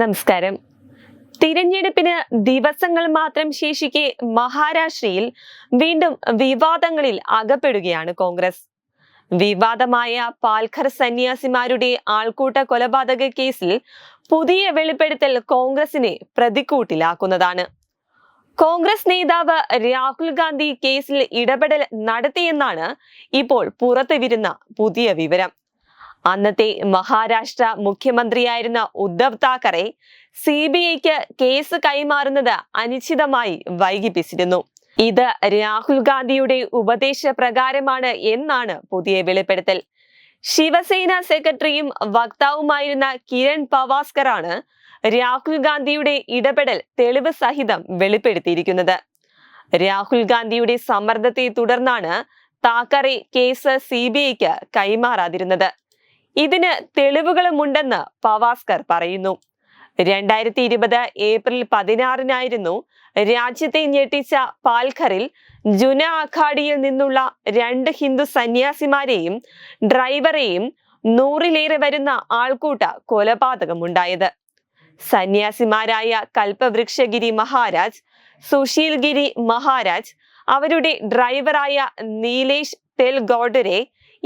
നമസ്കാരം. തിരഞ്ഞെടുപ്പിന് ദിവസങ്ങൾ മാത്രം ശേഷിക്കെ മഹാരാഷ്ട്രയിൽ വീണ്ടും വിവാദങ്ങളിൽ അകപ്പെടുകയാണ് കോൺഗ്രസ്. വിവാദമായ പാൽഖർ സന്യാസിമാരുടെ ആൾക്കൂട്ട കൊലപാതക കേസിൽ പുതിയ വെളിപ്പെടുത്തൽ കോൺഗ്രസിനെ പ്രതിക്കൂട്ടിലാക്കുന്നതാണ്. കോൺഗ്രസ് നേതാവ് രാഹുൽ ഗാന്ധി കേസിൽ ഇടപെടൽ നടത്തിയെന്നാണ് ഇപ്പോൾ പുറത്തുവിരുന്ന പുതിയ വിവരം. അന്നത്തെ മഹാരാഷ്ട്ര മുഖ്യമന്ത്രിയായിരുന്ന ഉദ്ധവ് താക്കറെ സി ബി ഐക്ക് കേസ് കൈമാറുന്നത് അനിശ്ചിതമായി വൈകിപ്പിച്ചിരുന്നു. ഇത് രാഹുൽ ഗാന്ധിയുടെ ഉപദേശപ്രകാരമാണ് എന്നാണ് പുതിയ വെളിപ്പെടുത്തൽ. ശിവസേന സെക്രട്ടറിയും വക്താവുമായിരുന്ന കിരൺ പവാസ്കറാണ് രാഹുൽ ഗാന്ധിയുടെ ഇടപെടൽ തെളിവ് സഹിതം വെളിപ്പെടുത്തിയിരിക്കുന്നത്. രാഹുൽ ഗാന്ധിയുടെ സമ്മർദ്ദത്തെ തുടർന്നാണ് താക്കറെ കേസ് സി ബി ഐക്ക് കൈമാറാതിരുന്നത്. ഇതിന് തെളിവുകളുമുണ്ടെന്ന് പവാസ്കർ പറയുന്നു. രണ്ടായിരത്തി ഇരുപത് ഏപ്രിൽ പതിനാറിനായിരുന്നു രാജ്യത്തെ ഞെട്ടിച്ച പാൽഖറിൽ ജുന അഖാഡിയിൽ നിന്നുള്ള രണ്ട് ഹിന്ദു സന്യാസിമാരെയും ഡ്രൈവറെയും നൂറിലേറെ വരുന്ന ആൾക്കൂട്ട കൊലപാതകമുണ്ടായത്. സന്യാസിമാരായ കൽപ്പവൃക്ഷഗിരി മഹാരാജ് സുശീൽഗിരി മഹാരാജ് അവരുടെ ഡ്രൈവറായ നീലേഷ് തെൽഗോഡരെ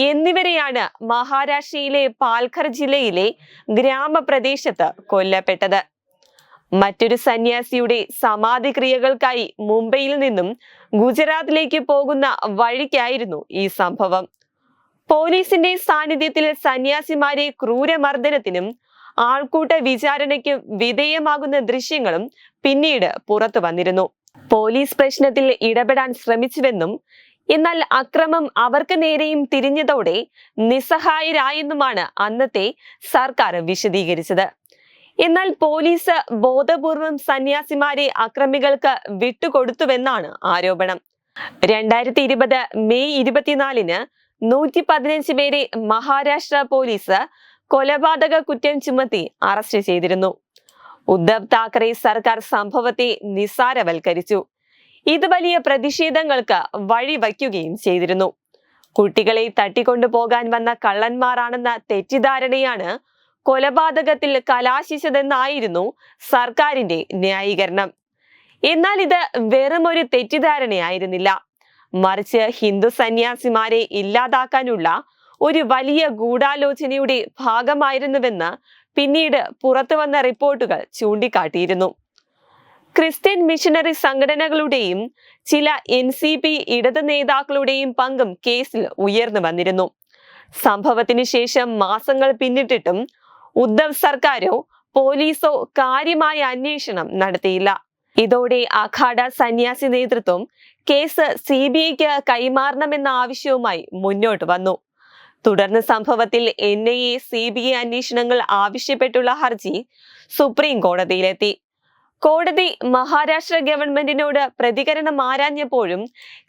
എന്നിവരെയാണ് മഹാരാഷ്ട്രയിലെ പാൽഘർ ജില്ലയിലെ ഗ്രാമപ്രദേശത്ത് കൊല്ലപ്പെട്ടത്. മറ്റൊരു സന്യാസിയുടെ സമാധി ക്രിയകൾക്കായി മുംബൈയിൽ നിന്നും ഗുജറാത്തിലേക്ക് പോകുന്ന വഴിക്കായിരുന്നു ഈ സംഭവം. പോലീസിന്റെ സാന്നിധ്യത്തിൽ സന്യാസിമാരെ ക്രൂരമർദ്ദനത്തിനും ആൾക്കൂട്ട വിചാരണയ്ക്കും വിധേയമാകുന്ന ദൃശ്യങ്ങളും പിന്നീട് പുറത്തു വന്നിരുന്നു. പോലീസ് പ്രശ്നത്തിൽ ഇടപെടാൻ ശ്രമിച്ചുവെന്നും എന്നാൽ അക്രമം അവർക്ക് നേരെയും തിരിഞ്ഞതോടെ നിസ്സഹായരായെന്നുമാണ് അന്നത്തെ സർക്കാർ വിശദീകരിച്ചത്. എന്നാൽ പോലീസ് ബോധപൂർവം സന്യാസിമാരെ അക്രമികൾക്ക് വിട്ടുകൊടുത്തുവെന്നാണ് ആരോപണം. രണ്ടായിരത്തി ഇരുപത് മെയ് ഇരുപത്തിനാലിന് നൂറ്റി പതിനഞ്ച് പേരെ മഹാരാഷ്ട്ര പോലീസ് കൊലപാതക കുറ്റം ചുമത്തി അറസ്റ്റ് ചെയ്തിരുന്നു. ഉദ്ധവ് താക്കറെ സർക്കാർ സംഭവത്തെ നിസ്സാരവൽക്കരിച്ചു. ഇത് വലിയ പ്രതിഷേധങ്ങൾക്ക് വഴിവയ്ക്കുകയും ചെയ്തിരുന്നു. കുട്ടികളെ തട്ടിക്കൊണ്ടു പോകാൻ വന്ന കള്ളന്മാരാണെന്ന തെറ്റിദ്ധാരണയാണ് കൊലപാതകത്തിൽ കലാശിച്ചതെന്നായിരുന്നു സർക്കാരിന്റെ ന്യായീകരണം. എന്നാൽ ഇത് വെറുമൊരു തെറ്റിദ്ധാരണയായിരുന്നില്ല. മറിച്ച് ഹിന്ദു സന്യാസിമാരെ ഇല്ലാതാക്കാനുള്ള ഒരു വലിയ ഗൂഢാലോചനയുടെ ഭാഗമായിരുന്നുവെന്ന് പിന്നീട് പുറത്തുവന്ന റിപ്പോർട്ടുകൾ ചൂണ്ടിക്കാട്ടിയിരുന്നു. ക്രിസ്ത്യൻ മിഷനറി സംഘടനകളുടെയും ചില എൻ സി പി ഇടത് നേതാക്കളുടെയും പങ്കും കേസിൽ ഉയർന്നു വന്നിരുന്നു. സംഭവത്തിന് ശേഷം മാസങ്ങൾ പിന്നിട്ടിട്ടും ഉദ്ധവ് സർക്കാരോ പോലീസോ കാര്യമായ അന്വേഷണം നടത്തിയില്ല. ഇതോടെ അഖാഡ സന്യാസി നേതൃത്വം കേസ് സി ബി ഐക്ക് കൈമാറണമെന്ന ആവശ്യവുമായി മുന്നോട്ട് വന്നു. തുടർന്ന് സംഭവത്തിൽ N I A C B I അന്വേഷണങ്ങൾ ആവശ്യപ്പെട്ടുള്ള ഹർജി സുപ്രീം കോടതിയിലെത്തി. കോടതി മഹാരാഷ്ട്ര ഗവൺമെന്റിനോട് പ്രതികരണം ആരാഞ്ഞപ്പോഴും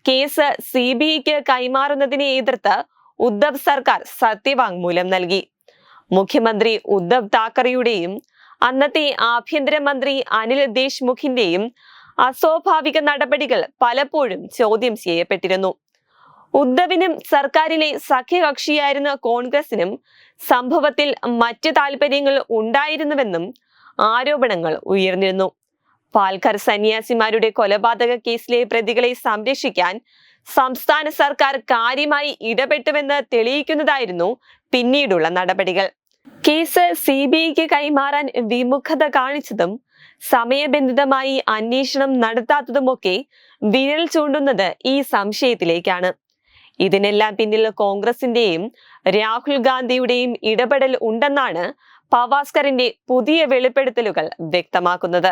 കേസ് സി ബി ഐക്ക് കൈമാറുന്നതിനെ എതിർത്ത് ഉദ്ധവ് സർക്കാർ സത്യവാങ്മൂലം നൽകി. മുഖ്യമന്ത്രി ഉദ്ധവ് താക്കറെയുടെയും അന്നത്തെ ആഭ്യന്തരമന്ത്രി അനിൽ ദേശ്മുഖിന്റെയും അസ്വാഭാവിക നടപടികൾ പലപ്പോഴും ചോദ്യം ചെയ്യപ്പെട്ടിരുന്നു. ഉദ്ധവിനും സർക്കാരിലെ സഖ്യകക്ഷിയായിരുന്ന കോൺഗ്രസിനും സംഭവത്തിൽ മറ്റ് താല്പര്യങ്ങൾ ഉണ്ടായിരുന്നുവെന്നും ആരോപണങ്ങൾ ഉയർന്നിരുന്നു. പാൽഘർ സന്യാസിമാരുടെ കൊലപാതക കേസിലെ പ്രതികളെ സംരക്ഷിക്കാൻ സംസ്ഥാന സർക്കാർ കാര്യമായി ഇടപെട്ടുവെന്ന് തെളിയിക്കുന്നതായിരുന്നു പിന്നീടുള്ള നടപടികൾ. കേസ് സി ബി ഐക്ക് കൈമാറാൻ വിമുഖത കാണിച്ചതും സമയബന്ധിതമായി അന്വേഷണം നടത്താത്തതുമൊക്കെ വിരൽ ചൂണ്ടുന്നത് ഈ സംശയത്തിലേക്കാണ്. ഇതിനെല്ലാം പിന്നിൽ കോൺഗ്രസിന്റെയും രാഹുൽ ഗാന്ധിയുടെയും ഇടപെടൽ ഉണ്ടെന്നാണ് പവാസ്കറിന്റെ പുതിയ വെളിപ്പെടുത്തലുകൾ വ്യക്തമാക്കുന്നത്.